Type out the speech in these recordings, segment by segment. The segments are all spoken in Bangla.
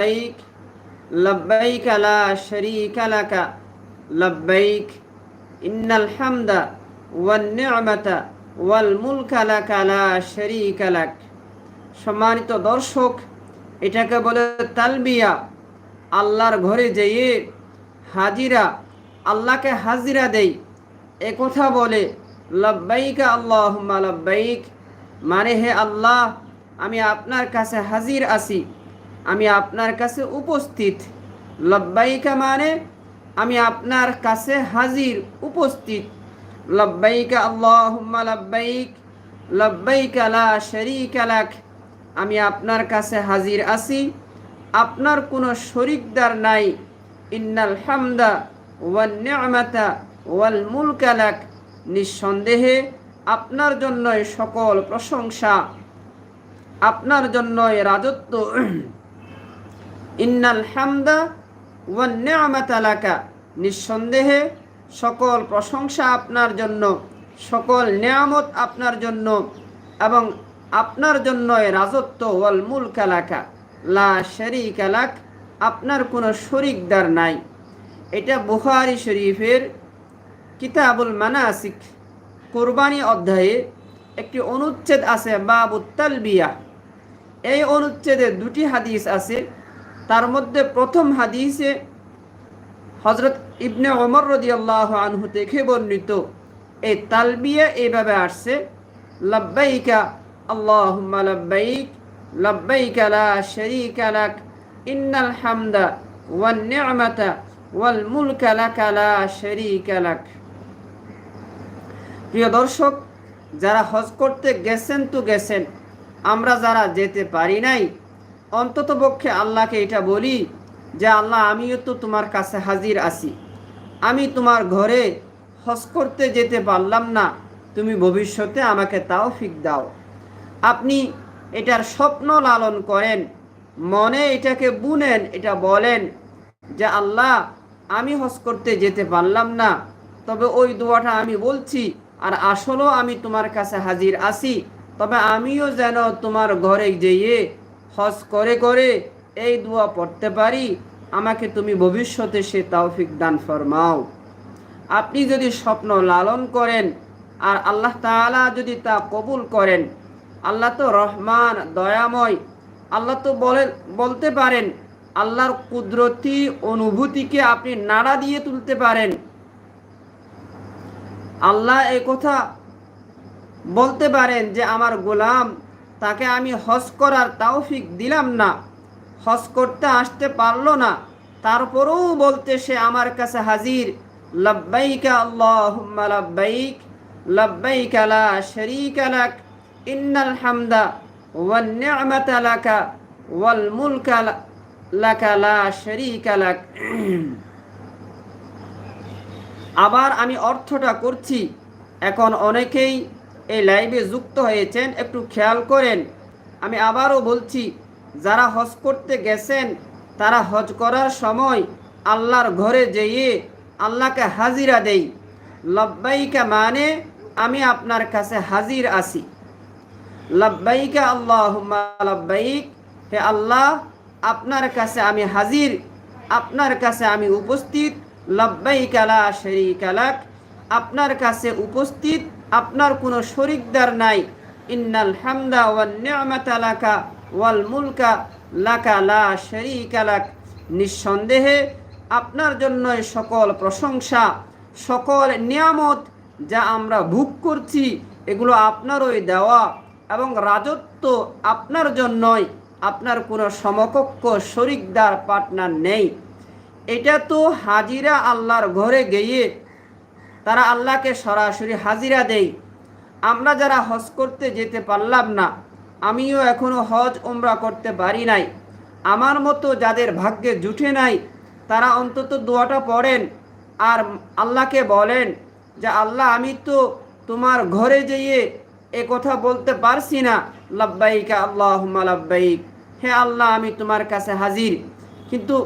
لبيك لبيك لا شريك لك لبيك إن الحمد والنعمة والملك لك لا شريك لك সম্মানিত দর্শক এটাকে বলে তালবিয়া আল্লাহর ঘরে যেয়ে হাজিরা আল্লাহকে হাজিরা দেই একথা বলে লব্বাইকা আল্লাহ লব্বাইক মানে হে আল্লাহ আমি আপনার কাছে হাজির আছি আমি আপনার কাছে উপস্থিত। লব্বাইকা মানে আমি আপনার কাছে হাজির, উপস্থিত। লব্বাইকা আল্লাহুম্মা লব্বাইক, লব্বাইকা লা শারীকা লাক। আমি আপনার কাছে হাজির আছি। আপনার কোনো শরিকদার নাই। ইন্নাল হামদা ওয়ান নি'মাতা ওয়াল মুলকা লাক। নিঃসন্দেহে আপনার জন্যই সকল প্রশংসা। আপনার জন্যই রাজত্ব ইন্নাল হামদা ওয়ান নিঃসন্দেহে সকল প্রশংসা আপনার জন্য, সকল নিয়ামত আপনার জন্য এবং আপনার জন্যই রাজত্ব ওয়াল মুল কালাকা লা শরিক আলাক আপনার কোনো শরিকদার নাই। এটা বুখারি শরীফের কিতাবুল মানাসিক কোরবানি অধ্যায়ে একটি অনুচ্ছেদ আছে বাবু তালবিয়া। এই অনুচ্ছেদে দুটি হাদিস আছে। তার মধ্যে প্রথম হাদিসে হজরত ইবনে অমর ওমর আল্লাহ আনহু থেকে বর্ণিত এই তালবিয়া এইভাবে আসছে, লব্বাইকা আল্লাহ লব্বাইক, লব্বাইকা লা শারীকা লাক, ইন্নাল হামদা ওয়ান নি'মাতা, ওয়াল মুলকা লাকা লা শারীকা প্রিয় দর্শক, যারা হজ করতে গেছেন তো গেছেন, আমরা যারা যেতে পারি নাই অন্তত পক্ষে আল্লাহকে এটা বলি যে, আল্লাহ, আমিও তো তোমার কাছে হাজির আছি। আমি তোমার ঘরে হজ করতে যেতে পারলাম না। তুমি ভবিষ্যতে আমাকে তাও ফিক দাও। আপনি এটার স্বপ্ন লালন করেন, মনে এটাকে বুনেন, এটা বলেন যে, আল্লাহ, আমি হজ করতে যেতে পারলাম না। তবে ওই দোয়াটা আমি বলছি আর আসলেও আমি তোমার কাছে হাজির আছি। তবে আমিও যেন তোমার ঘরে যেয়ে হজ করে করে এই দোয়া পড়তে পারি, আমাকে তুমি ভবিষ্যতে সে তৌফিক দান ফরমাও। আপনি যদি স্বপ্ন লালন করেন আর আল্লাহ তাআলা যদি তা কবুল করেন, আল্লাহ তো রহমান, দয়াময়, আল্লাহ তো বলে বলতে পারেন, আল্লাহর কুদরতি অনুভূতিকে আপনি নাড়া দিয়ে তুলতে পারেন। আল্লাহ এই কথা বলতে পারেন যে, আমার গোলাম তাকে আমি হজ করার তাওফিক দিলাম না। হজ করতে আসতে পারল না। তারপরেও বলতে সে আমার কাছে হাজির, লব্বাইকা আল্লাহুম্মা লব্বাইক, লব্বাইকা লা শারীকা লাক, ইন্নাল হামদা ওয়ান নি'মাতা লাকা ওয়াল মুলকা লাকা লা শারীকা লাক। আবার আমি অর্থটা করছি। এখন অনেকেই এই লাইভে যুক্ত হয়েছেন, একটু খেয়াল করেন। আমি আবারও বলছি, যারা হজ করতে গেছেন, তারা হজ করার সময় আল্লাহর ঘরে যেয়ে আল্লাহকে হাজিরা দেই। লব্বাইকা মানে আমি আপনার কাছে হাজির আছি। লব্বাইকা আল্লাহ লব্বাইক, হে আল্লাহ, আপনার কাছে আমি হাজির, আপনার কাছে আমি উপস্থিত। লব্বাইকা লা শরীকা লাক আপনার কাছে উপস্থিত, আপনার কোনো শরিকদার নাই। ইন্নাল হামদা ওয়ান নি'মাতা লাকা ওয়াল মুলকা লাকা লা শরীকা লাক। নিঃসন্দেহে আপনার জন্যই সকল প্রশংসা, সকল নিয়ামত যা আমরা ভোগ করছি, এগুলো আপনারই দেওয়া এবং রাজত্ব আপনার জন্যই। আপনার কোনো সমকক্ষ শরিকদার পার্টনার নেই। এটা তো হাজিরা আল্লাহর ঘরে গিয়ে তারা আল্লাহকে সরাসরি হাজিরা দেই। আমরা যারা হজ করতে যেতে পারলাম না, আমিও এখনও হজ ওমরা করতে পারি নাই। আমার মতো যাদের ভাগ্যে জুটে নাই, তারা অন্তত দোয়াটা পড়েন আর আল্লাহকে বলেন যে, আল্লাহ, আমি তো তোমার ঘরে যেয়ে এ কথা বলতে পারছি না। লাব্বাইকা আল্লাহ লাব্বাইক। হে আল্লাহ, আমি তোমার কাছে হাজির। কিন্তু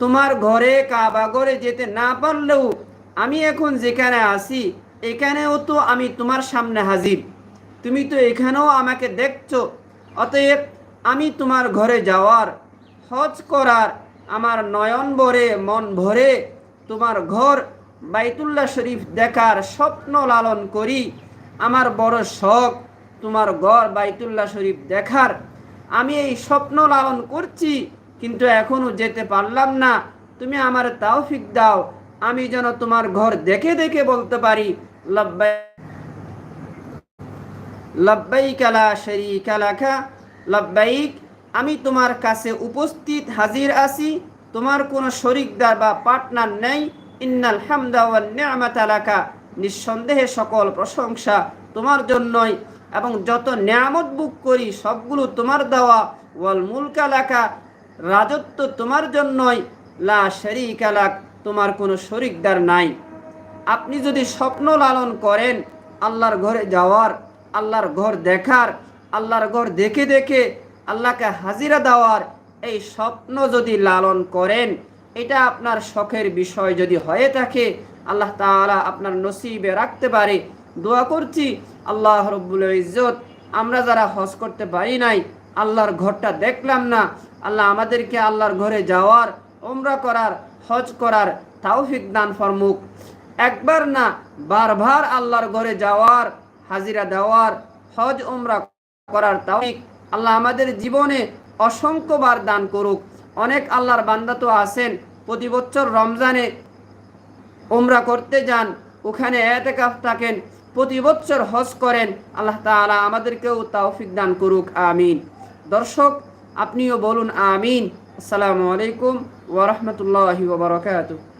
তোমার ঘরে, কাবা ঘরে যেতে না পারলেও আমি এখন যেখানে আছি, এখানেও তো আমি তোমার সামনে হাজির। তুমি তো এখানেও আমাকে দেখছ। অতএব আমি তোমার ঘরে যাওয়ার, হজ করার, আমার নয়ন ভরে, মন ভরে তোমার ঘর, বাইতুল্লাহ শরীফ দেখার স্বপ্ন লালন করি। আমার বড় শখ তোমার ঘর, বাইতুল্লাহ শরীফ দেখার। আমি এই স্বপ্ন লালন করছি, কিন্তু এখনও যেতে পারলাম না। তুমি আমার তাওফিক দাও আমি যেন তোমার ঘর দেখে দেখে বলতে পারি আমি তোমার কাছে উপস্থিত হাজির আছি, তোমার কোনো শরিকদার বা পার্টনার নেই, ইন্নাল হামদা ওয়ান লাকা, নিঃসন্দেহে সকল প্রশংসা তোমার জন্যই, এবং যত নিয়ামত বুক করি সবগুলো তোমার দেওয়া, ওয়াল মুলকা লাকা, রাজত্ব তোমার জন্যই, লা শরীকা লাক। তোমার কোনো শরিকদার নাই। আপনি যদি স্বপ্ন লালন করেন, আল্লাহর ঘরে যাওয়ার, আল্লাহর ঘর দেখার, আল্লাহর ঘর দেখে দেখে আল্লাহকে হাজিরা দেওয়ার এই স্বপ্ন যদি লালন করেন, এটা আপনার শখের বিষয় যদি হয়ে থাকে, আল্লাহ তাআলা আপনার নসিবে রাখতে পারে। দোয়া করছি, আল্লাহ রব্বুল ইজ্জত, আমরা যারা হজ করতে পারি নাই, আল্লাহর ঘরটা দেখলাম না, আল্লাহ আমাদেরকে আল্লাহর ঘরে যাওয়ার ওমরা করার হজ করার তাওফিক দান ফরমুক একবার না, বারবার আল্লাহর ঘরে যাওয়ার, হাজিরা দেওয়ার, হজ ওমরা করার তাওফিক আল্লাহ আমাদের জীবনে অসংখ্যবার দান করুক। অনেক আল্লাহর বান্দা তো আছেন, প্রতি বছর রমজানে ওমরা করতে যান, ওখানে এতেকাফ থাকেন, প্রতি বছর হজ করেন, আল্লাহ তাআলা আমাদেরকেও তাওফিক দান করুক, আমিন। দর্শক, আপনিও বলুন আমিন। আসসালামু আলাইকুম ورحمة الله وبركاته.